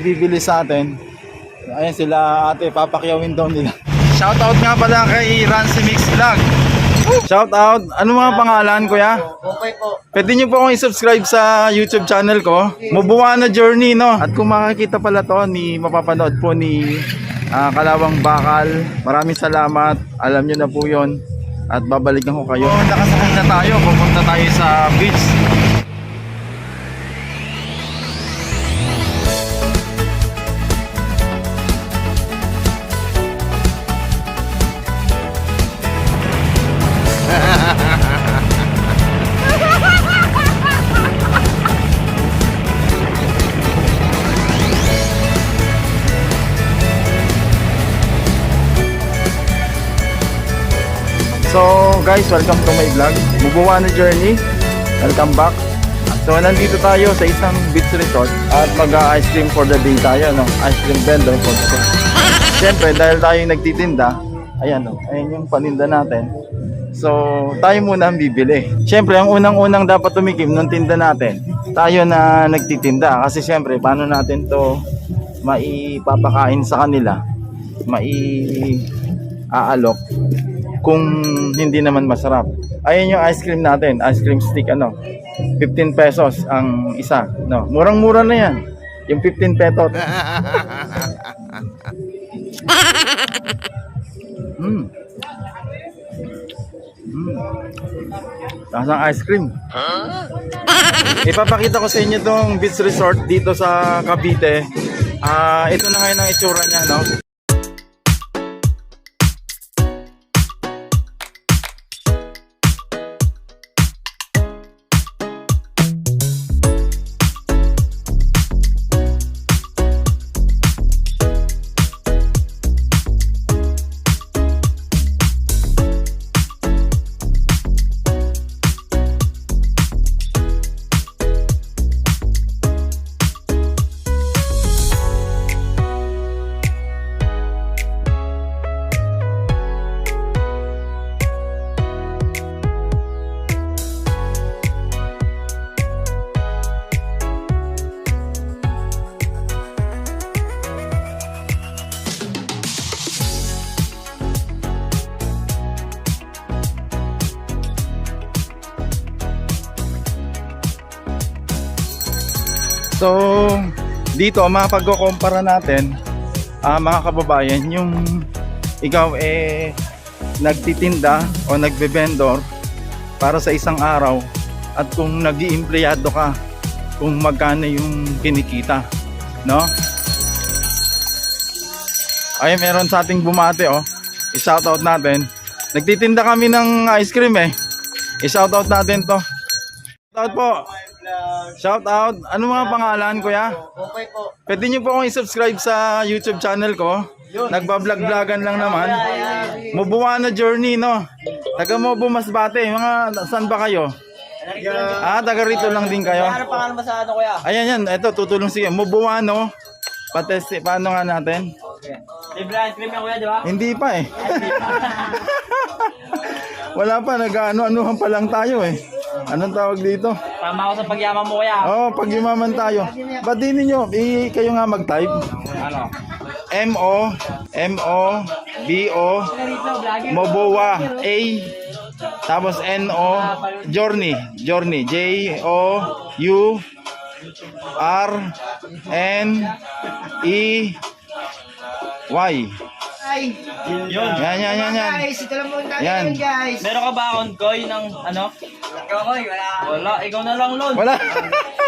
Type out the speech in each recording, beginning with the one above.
bibili sa atin. Ayan sila ate, papakyawin daw nila. Shoutout nga pala kay Rancy Mix Vlog. Shoutout. Ano mga pangalan kuya? Okay po. Pwede nyo po akong i-subscribe sa YouTube channel ko. Mubuana Journey, no? At kung makakita pala to, ni, mapapanood po ni ah, Kalawang Bakal. Maraming salamat. Alam nyo na po yon At babalikan ko kayo. Oh, nakasakay na tayo. Pupunta tayo sa beach. Guys, welcome to my vlog. Mubuana Journey. Welcome back. So nandito tayo sa isang beach resort at mag-ice cream for the day tayo, no? Ice cream vendor for the. Siyempre, dahil tayo nagtitinda, ayan, no? Ayan yung paninda natin. So, tayo muna ang bibili. Siyempre, ang unang-unang dapat tumikim ng tinda natin, tayo na nagtitinda. Kasi siyempre, paano natin to maipapakain sa kanila, mai-aalok kung hindi naman masarap. Ayan yung ice cream natin, ice cream stick ano. 15 pesos ang isa, no. Murang-mura na 'yan. Yung 15 pesos. Mm. Mm. Lasang ice cream. Ipapakita ko sa inyo tong beach resort dito sa Cavite. Ah, ito na ngayon ang itsura niya, no? So, dito mapagkukumpara natin ah, mga kababayan yung ikaw eh nagtitinda o nagbe-vendor para sa isang araw at kung nag empleyado ka kung magkano yung kinikita no? Ay meron sa ating bumate oh. I-shoutout natin. Nagtitinda kami ng ice cream eh. I-shoutout natin to shoutout po Shout out. Ano mga pangalan, kuya? Okay po. Pwede niyo po akong i-subscribe sa YouTube channel ko. Nagbablog-vlogan lang naman. Mubuana Journey, no? Taga Mobu Masbate. Mga, saan ba kayo? Ah, taga rito lang din kayo. Ano pangalan ba sa ano kuya? Ayan yan. Ito, tutulong sige. Mubuano. Patesti, paano nga natin? Libre ice cream yan kuya, di ba? Hindi pa eh. Wala pa, nag-ano-anuhan pa lang tayo eh. Anong tawag dito? Tama ako sa pagyaman mo kuya. Oh, pag yumaman tayo. Ba't di ninyo, i- kayo nga mag-type? Ano? M-O, M-O, B-O, Moboa, A, tapos N-O, Journey, Journey, J-O-U, R, N, E, Y. Ay, Yun. Yan, yan, yan, yan. guys, ito lang muna Yan. guys. Meron ka ba akong koy ng ano? Ikaw koy, wala. Wala, ikaw na lang lon. Wala.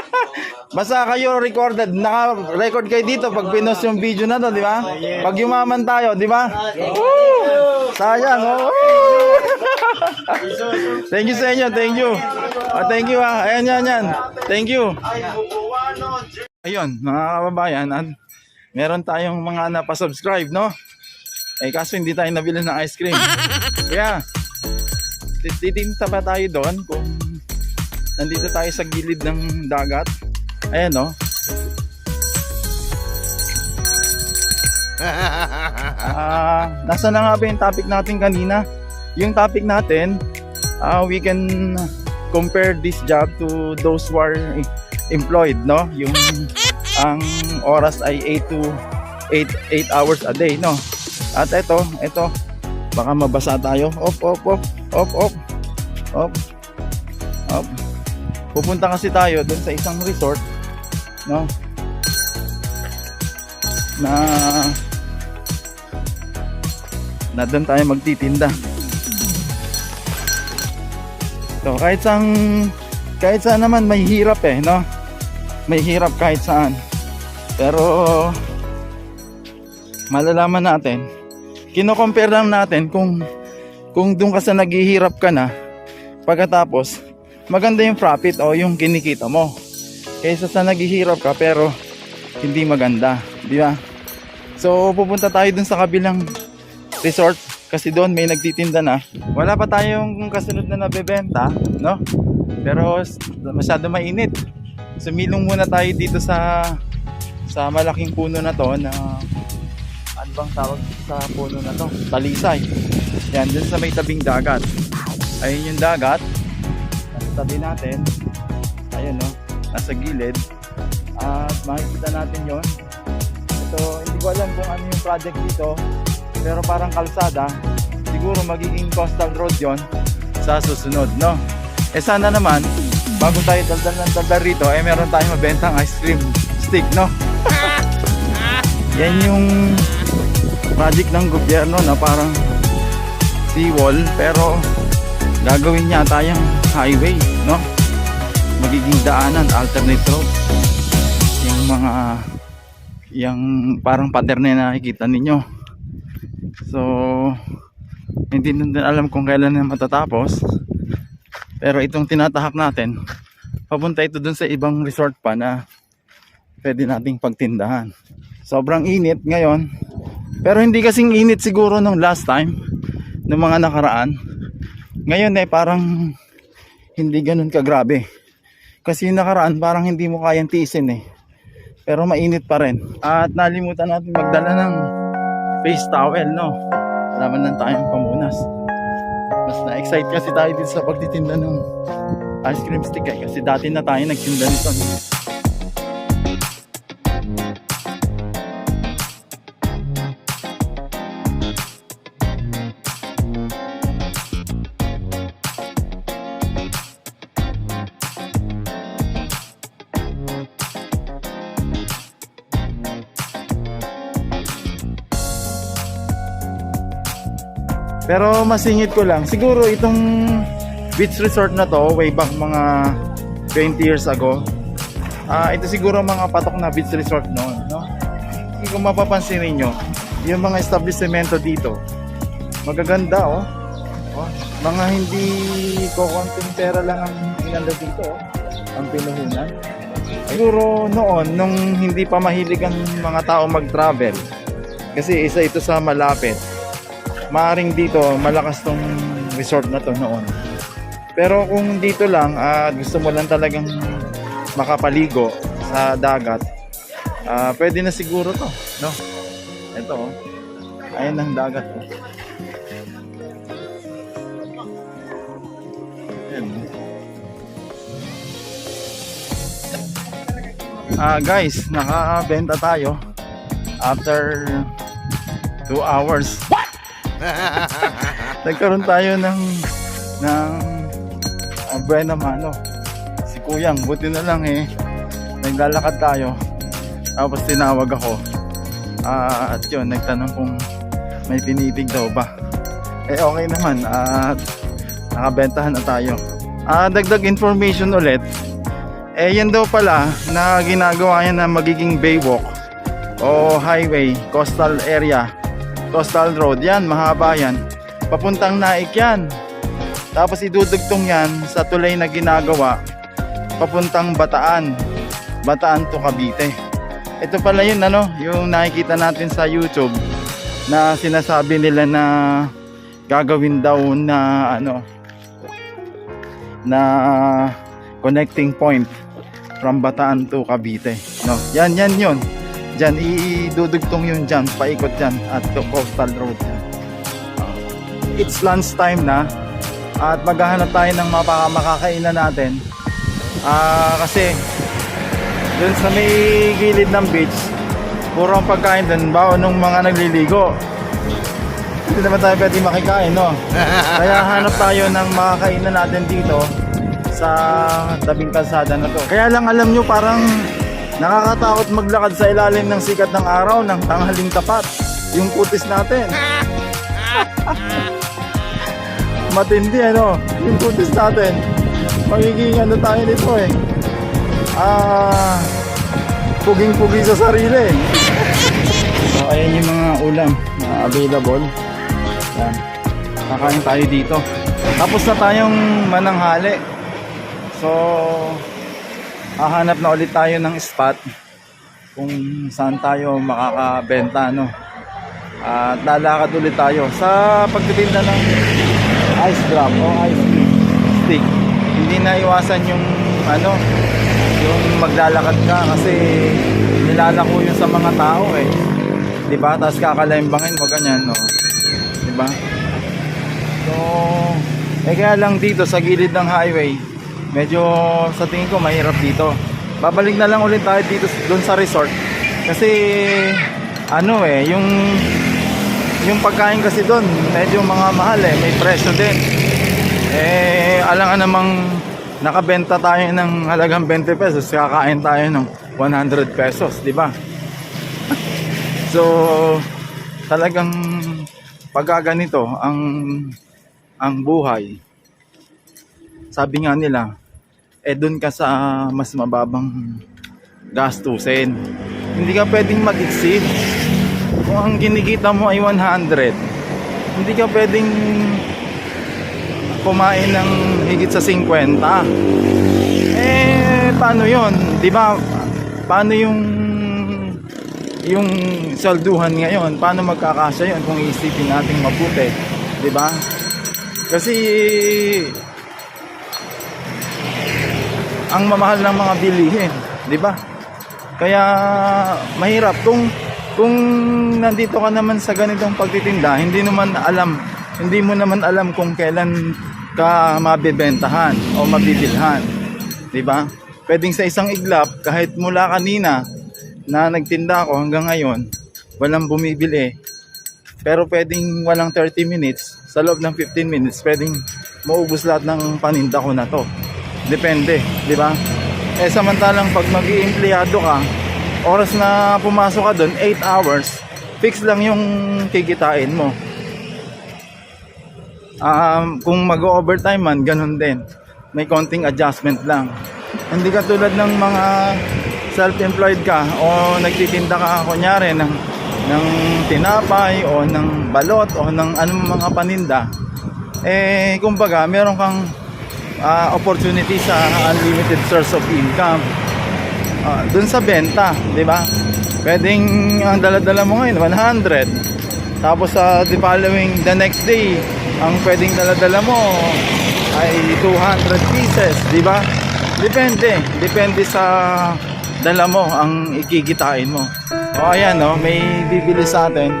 Basta kayo recorded, naka-record kayo dito pag pinost yung video na to, di ba? Pag yumaman tayo, di ba? Woo! Sayang, oh. thank you sa inyo, thank you. Oh, thank you ah. Ayan, yan, yan. Thank you. Ayun, mga kababayan, at meron tayong mga napasubscribe, no? Eh, kaso hindi tayo nabili ng ice cream. Kaya, tit- titinta pa tayo doon kung nandito tayo sa gilid ng dagat. Ayan, no? Ah, nasa na nga ba yung topic natin kanina? Yung topic natin, ah, we can compare this job to those who are employed, no? Yung ang oras ay 8 to 8, 8 hours a day, no? At ito, ito, baka mabasa tayo. Op, op, op, op, op, op, op. Pupunta kasi tayo dun sa isang resort, no? Na na doon tayo magtitinda. So, kahit saan kahit saan naman may hirap eh, no? May hirap kahit saan. Pero malalaman natin, kino-compare lang natin kung kung doon ka sa naghihirap ka na pagkatapos maganda yung profit o yung kinikita mo kaysa sa naghihirap ka pero hindi maganda, di ba? So pupunta tayo dun sa kabilang resort kasi doon may nagtitinda na. Wala pa tayong kasunod na nabebenta, no? Pero masyado mainit. Sumilong muna tayo dito sa sa malaking puno na to na bang tawag sa puno na to? Talisay. Yan, dun sa may tabing dagat. Ayun yung dagat. Nasa tabi natin. Ayun no, nasa gilid. At makikita natin yon. Ito, hindi ko alam kung ano yung project dito. Pero parang kalsada. Siguro magiging coastal road yon sa susunod, no? Eh sana naman, bago tayo daldal ng daldal rito, eh meron tayong mabentang ice cream stick, no? Yan yung project ng gobyerno na parang seawall pero gagawin niya tayong highway, no? Magiging daanan, alternate road. Yung mga yung parang pattern na nakikita ninyo. So, hindi na din alam kung kailan na matatapos. Pero itong tinatahak natin, papunta ito dun sa ibang resort pa na pwede nating pagtindahan. Sobrang init ngayon. Pero hindi kasing init siguro nung last time, nung mga nakaraan. Ngayon eh parang hindi ganun kagrabe. Kasi yung nakaraan parang hindi mo kayang tiisin eh. Pero mainit pa rin. At nalimutan natin magdala ng face towel, no? Alaman lang tayong pamunas. Mas na-excite kasi tayo dito sa pagtitinda ng ice cream stick eh. Kasi dati na tayo nagtinda nito. Pero masingit ko lang. Siguro itong beach resort na to, way back mga 20 years ago. Ah, ito siguro mga patok na beach resort noon, no? Kung mapapansin niyo, yung mga establishmento dito, magaganda oh. oh mga hindi ko konting pera lang ang inanda dito, oh. ang pinuhunan. Siguro noon, nung hindi pa mahilig ang mga tao mag-travel, kasi isa ito sa malapit, maaring dito malakas tong resort na to noon. Pero kung dito lang at gusto mo lang talagang makapaligo sa dagat, ah pwede na siguro to, no? Ito oh. Ayan ang dagat oh. Ayan. Ah guys, nakabenta tayo after 2 hours. nagkaroon tayo ng ng uh, buena mano. Si kuyang buti na lang eh naglalakad tayo. Tapos tinawag ako. Ah, at yun nagtanong kung may tinitig daw ba. Eh okay naman at nakabentahan na tayo. Ah dagdag information ulit. Eh yan daw pala na ginagawa yan na magiging baywalk o highway coastal area coastal road. Yan mahaba yan. Papuntang naik yan. Tapos idudugtong yan sa tulay na ginagawa papuntang bataan. Bataan to Cavite. Ito pala yun ano? Yung nakikita natin sa youtube na sinasabi nila na gagawin daw na ano na connecting point from Bataan to Cavite. No? Yan yan yun Diyan, idudugtong yun dyan, paikot dyan at to coastal road. It's lunch time na at maghahanap tayo ng mapaka makakainan natin. Ah, kasi dun sa may gilid ng beach, puro ang pagkain dun, baon ng mga nagliligo. Hindi naman tayo pwede makikain, no? Kaya hanap tayo ng makakainan natin dito sa tabing kalsada na to. Kaya lang alam nyo, parang nakakatakot maglakad sa ilalim ng sikat ng araw ng tanghaling tapat. Yung kutis natin. Matindi, ano? Yung kutis natin. Magiging ano tayo nito eh. Ah, puging-pugi sa sarili. so, ayan yung mga ulam na available. Yan. Kakain tayo dito. Tapos na tayong mananghali. So, hahanap na ulit tayo ng spot kung saan tayo makakabenta, no? At lalakad ulit tayo sa pagtitinda ng ice drop o ice stick. Hindi na iwasan yung ano, yung maglalakad ka kasi nilalako yun sa mga tao eh. 'Di ba? Tapos kakalimbangin mo ganyan, no. 'Di ba? So, eh kaya lang dito sa gilid ng highway, medyo sa tingin ko mahirap dito. Babalik na lang ulit tayo dito doon sa resort. Kasi ano eh, yung yung pagkain kasi doon, medyo mga mahal eh, may presyo din. Eh, alangan namang nakabenta tayo ng halagang 20 pesos, kakain tayo ng 100 pesos, di ba? so, talagang pagka ganito ang ang buhay. Sabi nga nila, eh doon ka sa mas mababang gastusin. Hindi ka pwedeng mag-exceed. Kung ang kinikita mo ay 100, hindi ka pwedeng kumain ng higit sa 50. Eh, paano yon? Di ba? Paano yung yung salduhan ngayon? Paano magkakasya yon kung iisipin natin mabuti? Di ba? Kasi ang mamahal ng mga bilihin, di ba? Kaya mahirap kung kung nandito ka naman sa ganitong pagtitinda, hindi naman alam, hindi mo naman alam kung kailan ka mabebentahan o mabibilhan. 'Di ba? Pwedeng sa isang iglap kahit mula kanina na nagtinda ako hanggang ngayon, walang bumibili. Pero pwedeng walang 30 minutes, sa loob ng 15 minutes, pwedeng maubos lahat ng paninda ko na to. Depende, di ba? Eh samantalang pag mag empleyado ka, oras na pumasok ka doon, 8 hours, fix lang yung kikitain mo. Um, kung mag-overtime man, ganun din. May konting adjustment lang. Hindi ka tulad ng mga self-employed ka o nagtitinda ka kunyari ng, ng tinapay o ng balot o ng anong mga paninda. Eh, kumbaga, meron kang ah, opportunity sa unlimited source of income. Ah, dun sa benta, di ba? Pwedeng ang dala-dala mo ngayon 100. Tapos sa the following the next day, ang pwedeng dala-dala mo ay 200 pieces, di ba? Depende, depende sa dala mo ang ikikitain mo. O ayan no, may bibili sa atin.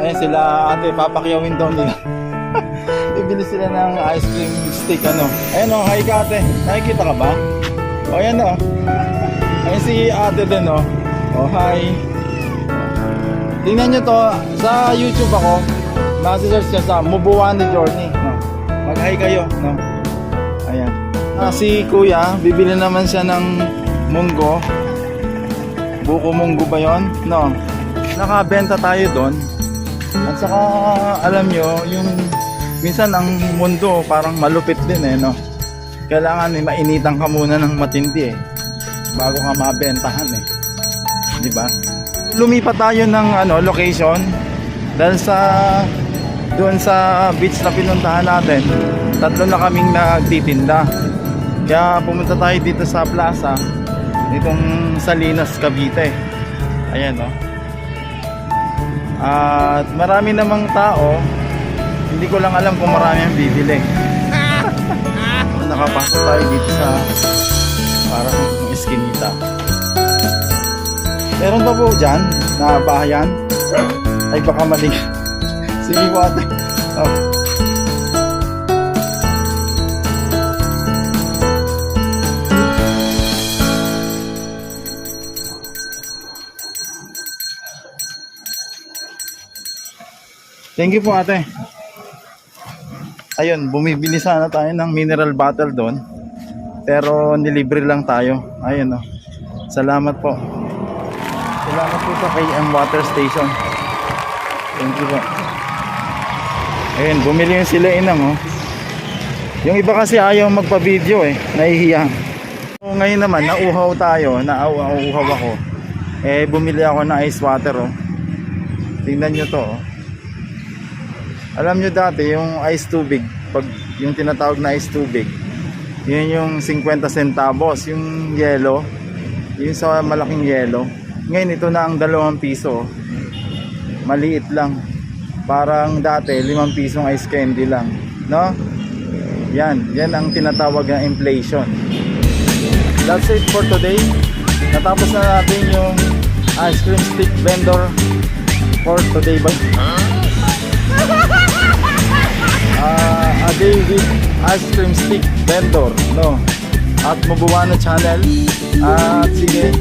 Ayan sila ate, papakyawin daw nila. Bibili sila ng ice cream stick ano. Ayan o, hi ka. Nakikita ka ba? O ayan o. Ayan si ate din o. O hi. Tingnan nyo to, sa YouTube ako, nasa-search ka sa Mubuwani Journey. No? Mag-hi kayo. No? Ayan. Ah, si kuya, bibili naman siya ng munggo. Buko munggo ba yon? No. Nakabenta tayo doon. At saka, alam nyo, yung minsan ang mundo parang malupit din eh, no? Kailangan eh, mainitan ka muna ng matindi eh. Bago ka mabentahan eh. Di ba? Lumipat tayo ng ano, location dahil sa doon sa beach na pinuntahan natin, tatlo na kaming nagtitinda. Kaya pumunta tayo dito sa plaza, ditong Salinas, Cavite. Ayan, no? At marami namang tao, hindi ko lang alam kung marami ang bibili. Nakapasok tayo dito sa parang iskinita. Meron ba po dyan na bahayan? Ay baka mali. Sige po ate. Oh. Thank you po ate. Ayun, bumibili sana tayo ng mineral bottle doon. Pero nilibre lang tayo. Ayun oh. Salamat po. Salamat po sa KM Water Station. Thank you po. Ayun, bumili yung sila inang oh. Yung iba kasi ayaw magpa-video eh. Nahihiya. So, ngayon naman, nauhaw tayo. Nauhaw ako. Eh, bumili ako ng ice water oh. Tingnan nyo to oh. Alam nyo dati, yung ice tubig, pag yung tinatawag na ice tubig, yun yung 50 centavos, yung yellow, yung sa malaking yellow. Ngayon, ito na ang dalawang piso. Maliit lang. Parang dati, limang pisong ice candy lang. No? Yan, yan ang tinatawag na inflation. That's it for today. Natapos na natin yung ice cream stick vendor for today. Bye. Ah, a day with ice cream stick vendor, no? At Mabuwana channel. At sige,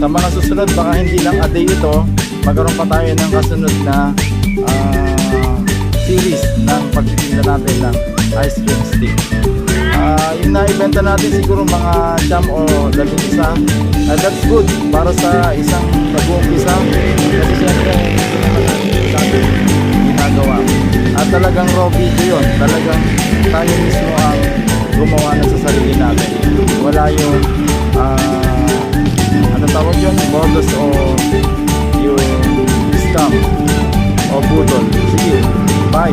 sa mga susunod, baka hindi lang a day ito, magkaroon pa tayo ng kasunod na ah, series ng pagtitinda natin ng ice cream stick. Ah, yung naibenta natin siguro mga jam o labing isa, ah, that's good para sa isang nag-uumpisa. Kasi siyempre, ginagawa. At talagang raw video yun. Talagang tayo mismo ang gumawa na sa sarili natin. Wala yung, ah, ano tawag yun? Modus o yung scam o budol. Sige, bye!